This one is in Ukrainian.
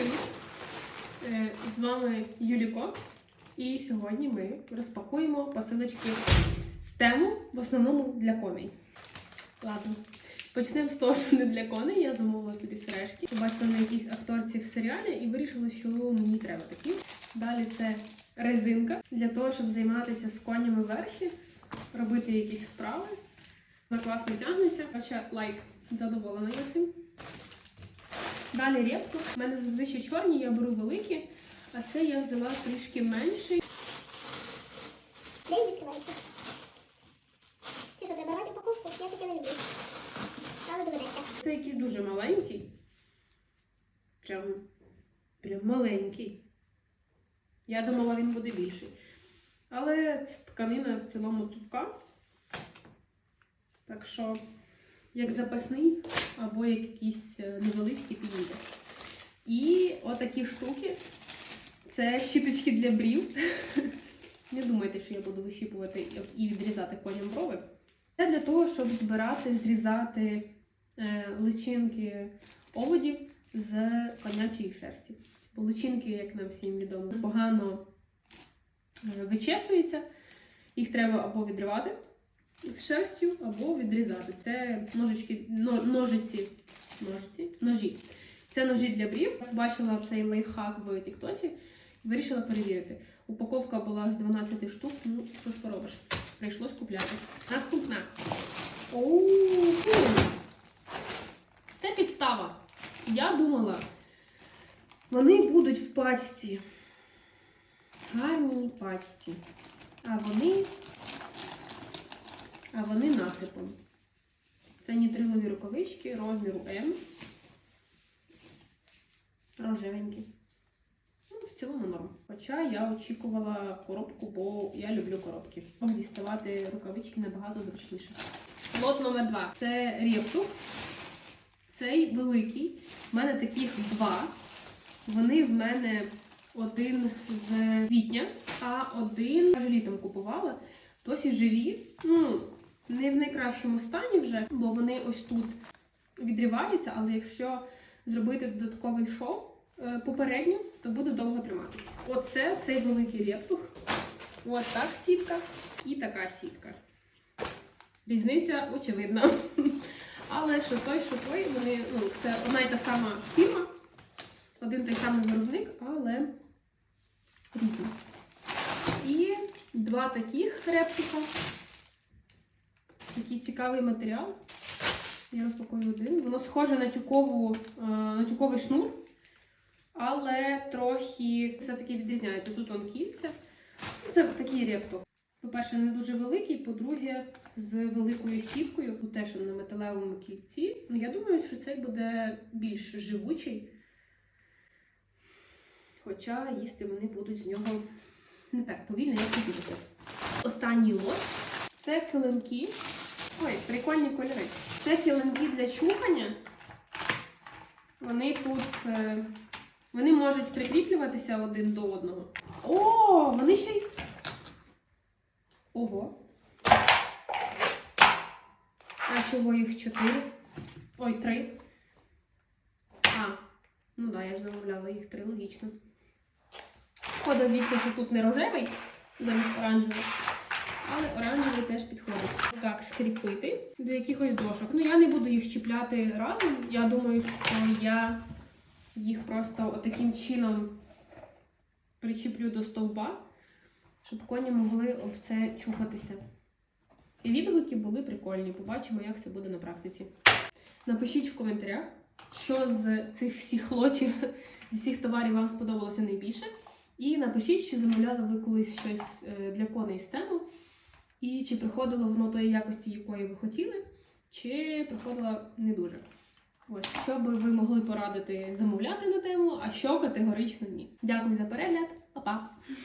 привіт! Е, З вами Юліко. І сьогодні ми розпакуємо посилочки з тему в основному для коней. Ладно, почнемо з того, що не для коней. Я замовила собі сережки. Побачила на якійсь акторці в серіалі і вирішила, що мені треба такі. Далі це резинка для того, щоб займатися з конями верхи, робити якісь вправи. Вона класно тягнеться. Хоча лайк задоволена я цим. Далі репку. У мене зазвичай чорні, я беру великі, а це я взяла трішки менший. Де він відкривається? Ти що, треба брати упаковку? Я таке не люблю. Але доведеться. Це якийсь дуже маленький. Прям, прям маленький. Я думала, він буде більший. Але тканина в цілому цупка. Так що, як запасний або як якийсь е, невеличкий підійде. І отакі штуки. Це щіточки для брів. Не думайте, що я буду вищіпувати і відрізати коням брови. Це для того, щоб збирати, зрізати е, личинки оводів з конячої шерсті. Бо личинки, як нам всім відомо, погано е, вичесуються. Їх треба або відривати з шерстю, або відрізати. Ножички, ножиці, ножиці, ножі. Це ножі для брів. Бачила цей лайфхак в Тіктоці. Вирішила перевірити. Упаковка була з 12 штук, ну що ж поробиш? Прийшлось купляти. Наступна. Це підстава. Я думала, вони будуть в пачці. Гарній пачці. А вони. А вони насипом. Це нітрилові рукавички розміру М. Рожевенькі. Ну, в цілому норм. Хоча я очікувала коробку, бо я люблю коробки. Діставати рукавички набагато зручніше. Лот номер два. Це рептух. Цей великий. У мене таких два. Вони в мене один з квітня, а один вже літом купувала. Досі живі. Ну, не в найкращому стані вже, бо вони ось тут відриваються, але якщо зробити додатковий шов е, попередньо, то буде довго триматися. Оце цей великий рептух. От так сітка і така сітка. Різниця очевидна. Але що той, що той, вони, ну, це одна й та сама фірма, один той самий виробник, але різні. І два таких рептика. Такий цікавий матеріал. Я розпакую один. Воно схоже на, тюкову, е, на тюковий шнур, але трохи все-таки відрізняється. Тут он кільця. Це такий рептух. По-перше, не дуже великий, по-друге, з великою сіткою, теж на металевому кільці. Ну, я думаю, що цей буде більш живучий. Хоча їсти вони будуть з нього не так повільно, як хотілося. Останній лот це килимки. Ой, прикольні кольори. Це килимки для чухання. Вони тут. е, Вони можуть прикріплюватися один до одного. О, вони ще й. Ого. А чого їх чотири? Ой, три. А, ну так, да, я ж замовляла їх три, логічно. Шкода, звісно, що тут не рожевий замість оранжевий. Але оранжевий теж підходить. Так, скріпити до якихось дошок. Ну, я не буду їх чіпляти разом. Я думаю, що я їх просто таким чином причіплю до стовба, щоб коні могли об це чухатися. І відгуки були прикольні. Побачимо, як це буде на практиці. Напишіть в коментарях, що з цих всіх лотів, з всіх товарів вам сподобалося найбільше. І напишіть, чи замовляли ви колись щось е, для коней з тему, і чи приходило воно тої якості, якої ви хотіли, чи приходило не дуже. Ось, що би ви могли порадити замовляти на тему, а що категорично ні. Дякую за перегляд, Па-па!